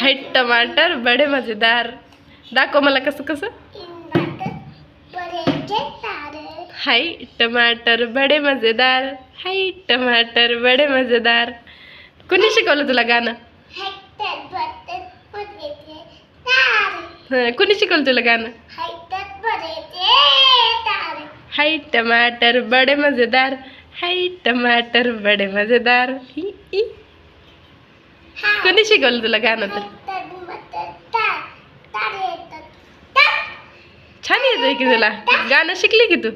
हाय टमाटर बडे मजेदार. दाखव मला कसं कसं. हाय टमाटर बडे मजेदार. हाय टमाटर बडे मजेदार. कोणी शिकवलं तुला गाणं? हं, कोणी शिकवलं तुला गाणं? हाय टमाटर बडे मजेदार. हाय टमाटर बडे मजेदार. ही. कोणी शिकवलं तुला गाणं तर छान येतंय की तुला. गाणं शिकली की तू?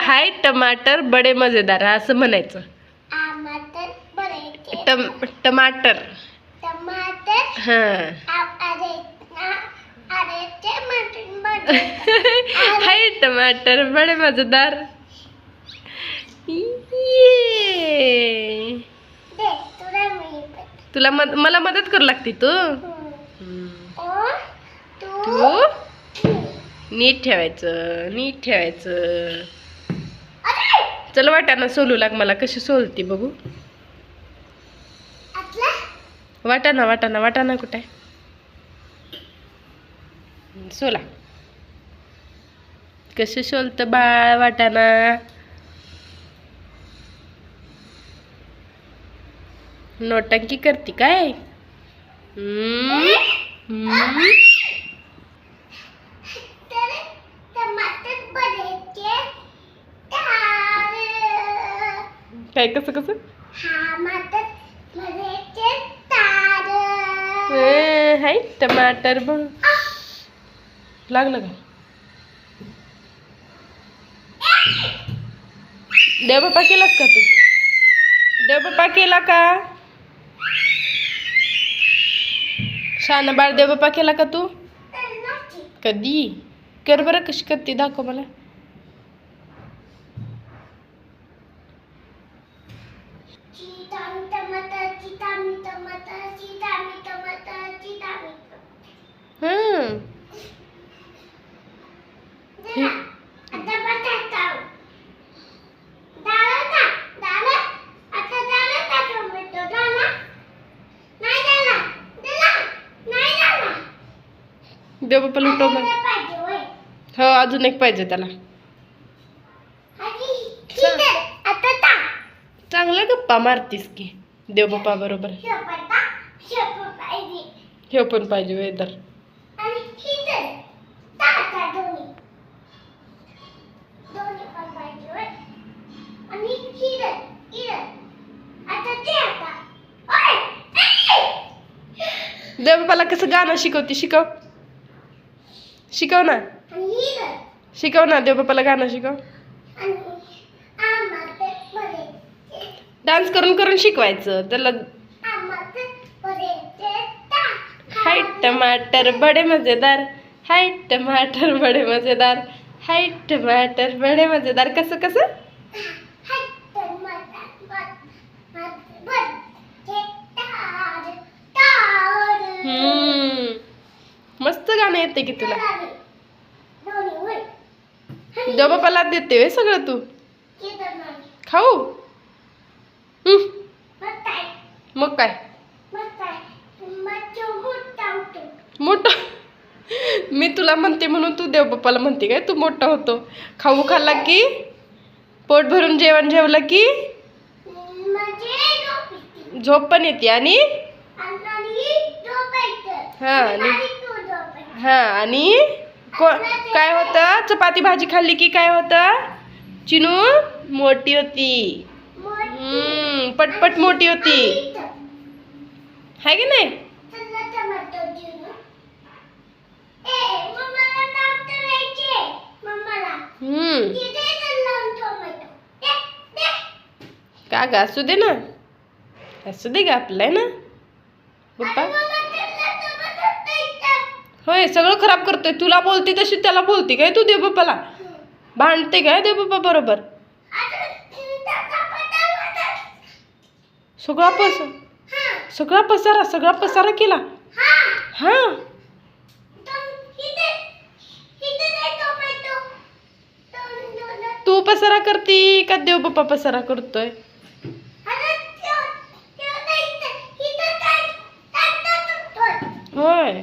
हाय टमाटर बडे मजेदार असं म्हणायचं. टम टमाटर. टमाटर? हां. हाय टमाटर बडे मजेदार ये. दे तुला मी तुला मद मला मदत करू लागते तू? तू? नीट ठेवायचं नीट ठेवायचं. चल वाटाणा सोलू लाग मला कशी सोलती बघू. वाटाणा वाटाणा वाटाणा कुठे आहे? सोला. कशी सोलतं बाळ वाटाणा? नोटंकी करते काय? काय कसं कसं? हाय टमाटर बघ. लागलं का? देवबापा केलास का तू? देवबापा केला का? शान बाळ देवबापा केला का तू कधी कर बरं कशी करते दाखव मला चितामी टमाटर चितामी टमाटर चितामी टमाटर चितामी हं जरा आता बटाटा डाळा का डाळा आता डाळा का टोमॅटो डाळा नाही डाळा डाळा नाही डाळा देवबापाला उठव मग. हो अजून एक पाहिजे त्याला. चांगला गप्पा मारतीस की बरोबर. शेपटा शेप पाहिजे. हे पण पाहिजे वेदर देवबापाला कसं गाणं शिकवते शिकव. शिकव ना. शिकव ना देवबापाला गाणं शिकव. डान्स करून करून शिकवायचं. त्याला हाय टमाटर बडे मजेदार. हाय टमाटर बडे मजेदार. हाय टमाटर बडे मजेदार. कसं कसं हाय टमाटर बट बट बट ते तार तार हम्म. मस्त गाणं येते की तुला? देवबापाला देते सगळं तू. खाऊ. मग काय? मोठा मी तुला म्हणते म्हणून तू देवबापाला म्हणते काय? तू मोठा होतो. खाऊ खाल्ला की? पोट भरून जेवण जेवलं की? म्हणजे झोपी पण येते आणि? आणि हा, आणि- आणि तू झोपायचं हां आणि को काय होतं? चपाती भाजी खाल्ली की काय होतं? चिनू मोठी होती. पटपट मोठी होती. हाय की नाही? का ग? असू दे ना. असू दे का आपलाय ना. पप्पा. होय सगळं खराब करतोय. तुला बोलते तशी त्याला बोलते काय तू देवबापाला? भांडते काय देवबापा बरोबर? सगळा पस सगळा पसारा सगळा पसारा केला. हां. तू पसारा करते का देवबाप्पा पसारा करतोय? होय.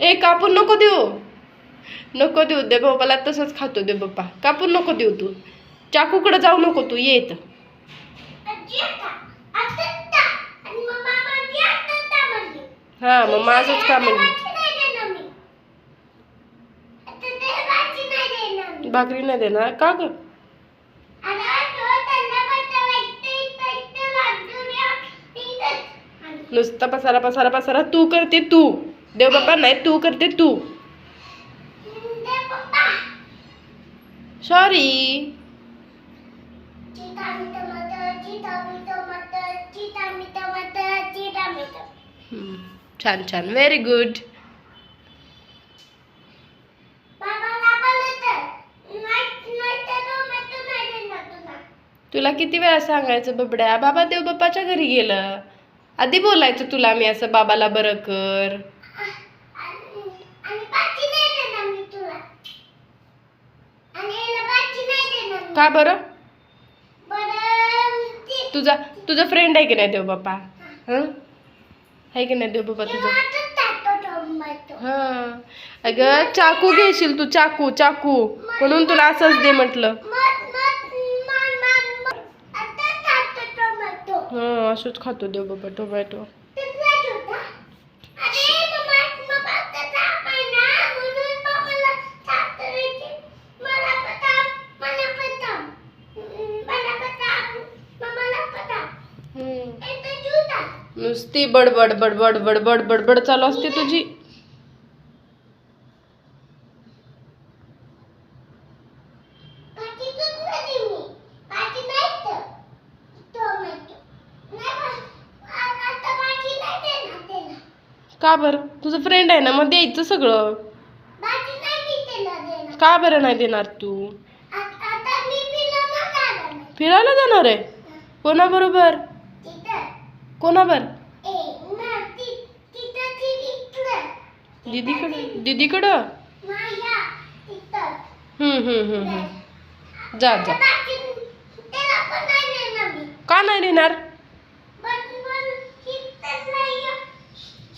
ए कापून नको देऊ. नको देऊ दे बाबाला तसंच खातो दे बाप्पा कापून नको देऊ तू. चाकूकडे जाऊ नको तू ये हा मग माझंच काम आहे. भाकरी नाही देणार. का ग? नुसता पसारा पसारा पसारा. तू करते तू. देव नाही तू करते तू. सॉरी छान छान व्हेरी गुड तुला किती वेळा सांगायचं बबड्या? बाबा देव बाप्पाच्या घरी गेलं. आधी बोलायचं तुला मी असं बाबाला बरं कर. का बरं? तुझा तुझा फ्रेंड आहे की नाही देव बाप्पा हं. आहे की नाही देव बाप्पा तुझा? हां. अगं चाकू घेशील तू चाकू चाकू. म्हणून तुला असंच दे म्हटलं मग मग मान मान मग. आता टाकतो टोमॅटो हां असंच खातो देव बाप्पा टोमॅटो तिथलाच होता अरे मम्मा मम्मा त्याचा महिना म्हणून मग मला सासऱ्याची मला पता मला पता मला पता मला पता हम्म. एक जुता नुसती बडबड बडबड बडबड बडबड चालू असते तुझी भाजी दूध नाही मी भाजी नाही तर टोमॅटो नाही बा- आ- आता भाजी नाही देणार त्याला का बरं? तुझं फ्रेंड आहे ना मग द्यायचं सगळं. का बरं नाही देणार तू? फिरायला जाणार आहे? कोणाबरोबर? कोणाबर? दीदीकडं? दीदीकडं? माया तिथं. हम्म हम्म हम्म हम्म. जा जा. का नाही देणार पण पण हिथं नाही शिवतर आता भाजी ही नाही देणार मी भाजी यायला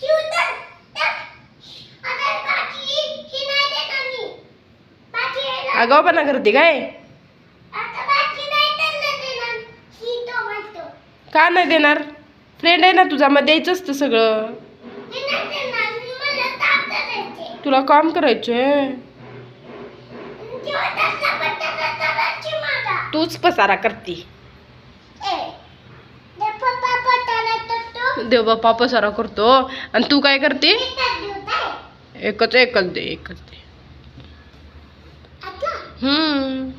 आगावपणा करते काय? का नाही देणार? फ्रेंड आहे ना तुझा मग द्यायचं असतं सगळं. तुला काम करायचंय. तूच पसारा करते ए दे पप्पा बटाटा टोटो देव बाप्पा पसारा करतो. आणि तू काय करते? एकच एकच दे एकच दे. हम्म.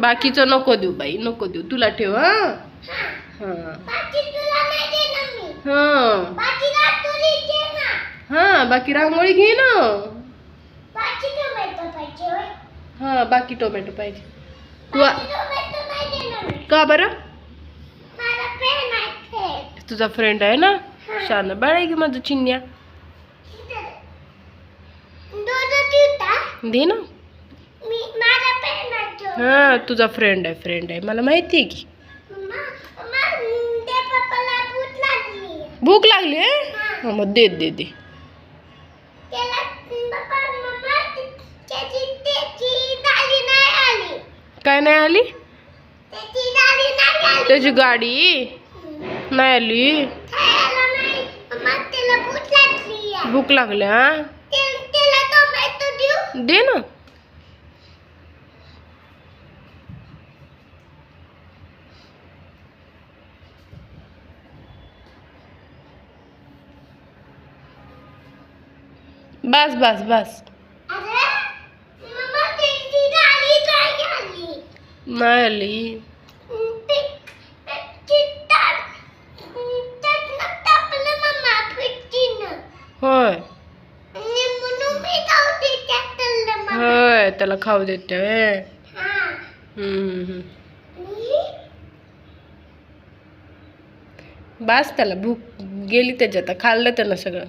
बाकीचं नको देऊ बाई नको देऊ. तुला ठेव हा? हा. हा. हा हा बाकी रांगोळी घे ना. हा बाकी टोमॅटो पाहिजे. का बरं? तुझा फ्रेंड आहे ना? शान बाळ आहे की माझं चिन्या? दे ना. हा तुझा फ्रेंड आहे फ्रेंड आहे. मला माहिती आहे की भूक लागली. आहे हा? मग दे दे दे. काय नाही आली. त्याची गाडी? नाही आली. भूक लागल्या दे ना. बस बस बस. नाही आली. होय. होय त्याला खाऊ देते. बास त्याला भूक गेली त्याच्यात आता खाल्लं त्यानं सगळं.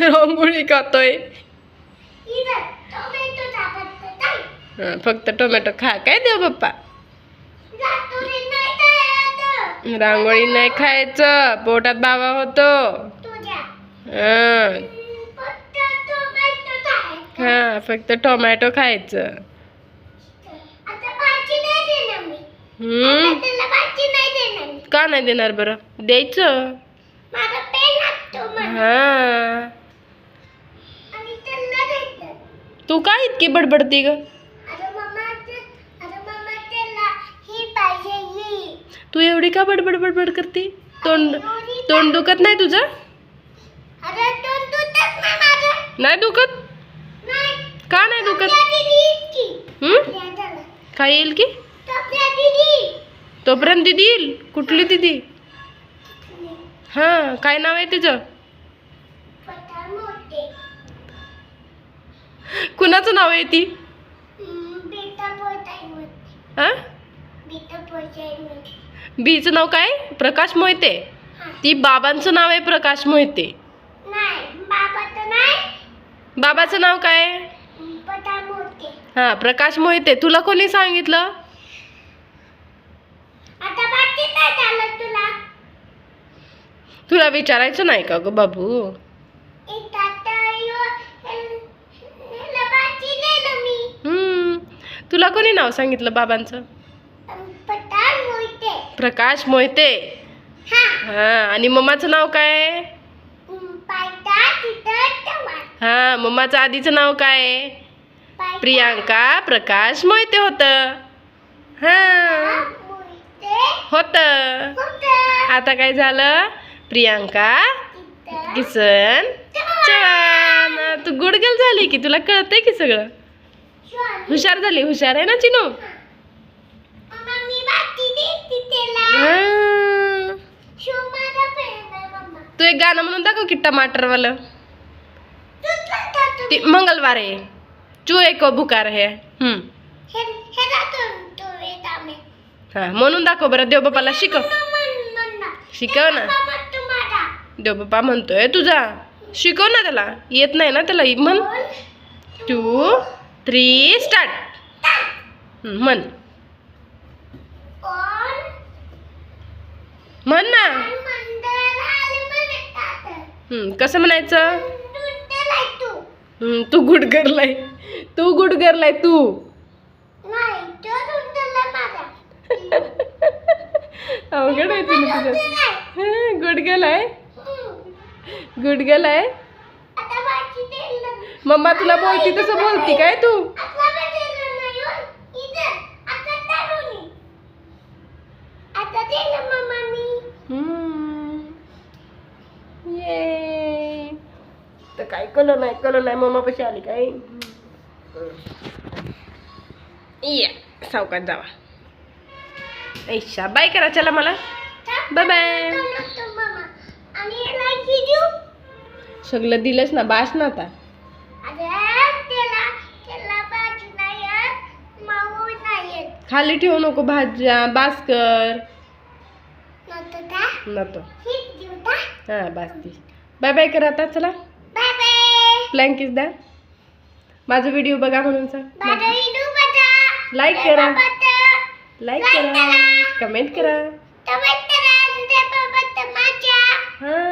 रांगोळी खातोय. हं, फक्त टोमॅटो खा. काय देव बाप्पा? रांगोळी नाही खायचं. पोटात बाबा होतो. हं, हा फक्त टोमॅटो खायचं. का नाही देणार बरं? द्यायचं. हा. तू काय इतकी बडबडती ग अरे मम्मा ते- अरे मम्मा त्याला ही पाहिजे ही तू एवढी का बडबड बडबड करते? तोंड तोंड दुखत नाही तुझं? अरे तोंड दुखत नाही दुखत? का नाही दुखत. काय येईल की? तोपर्यंत दिदी येईल कुठली दिदी हा काय नाव आहे तिचं? कुणाचं नाव आहे ती? हा? बीचं नाव काय? प्रकाश मोहिते. ती बाबांचं नाव आहे प्रकाश मोहिते. बाबाचं नाव काय? हा प्रकाश मोहिते. तुला कोणी सांगितलं? तुला? विचारायचं नाही का ग बाबू? तुला कोणी नाव सांगितलं बाबांचं? प्रकाश मोहिते. हा. हा आणि मम्माचं नाव काय हा मम्माचं आधीचं नाव काय प्रियांका प्रकाश मोहिते होतं. हा. होतं. होतं. आता काय झालं? प्रियांका किसन. चव्हाण. तू गुडगल झाली की तुला कळतंय की सगळं. हुशार झाली हुशार आहे ना चिनू मम्मा, मी बाकी देते त्याला. हा. शिव माझा friend आहे, मम्मा. तू एक गाणं म्हणून दाखव की टमाटरवालं. तू. मंगलवार आहे. चूहे को बुकार है म्हणून दाखव बरं देवबापाला शिकव. म्हण- म्हण ना. शिकव ना. तुम्हाला. देवबापा म्हणतोय तुझा. शिकव ना त्याला. येत नाही ना त्याला म्हण. टू थ्री स्टार्ट म्हण कोण? म्हण ना कसं म्हणायचं तू. हम्म, तू गुडगरलाय तू गुडगरलाय तू नाही, तो. अवघड आहे तुला माझा तुझं. गुडगेलाय आता बाकी दिलं. मम्मा तुला बोलती तसं बोलती काय तू आता दिलं नाही हो. इथं. आता तरुणी. आता दिलं मम्मा मी. ये तर काय कलं नाही कलं नाही मम्मा पशी आली काय या सावकाश जावा ऐशा बाय करा चला मला बाय बाय? सगळं दिलंच ना बास ना आता खाली ठेवू नको भाज्या बास कर नको हां बास ती बाय बाय करा आता चला प्लँकिस द्या माझा व्हिडिओ बघा म्हणून सांग. लाईक करा. लाईक करा. कमेंट करा. हां.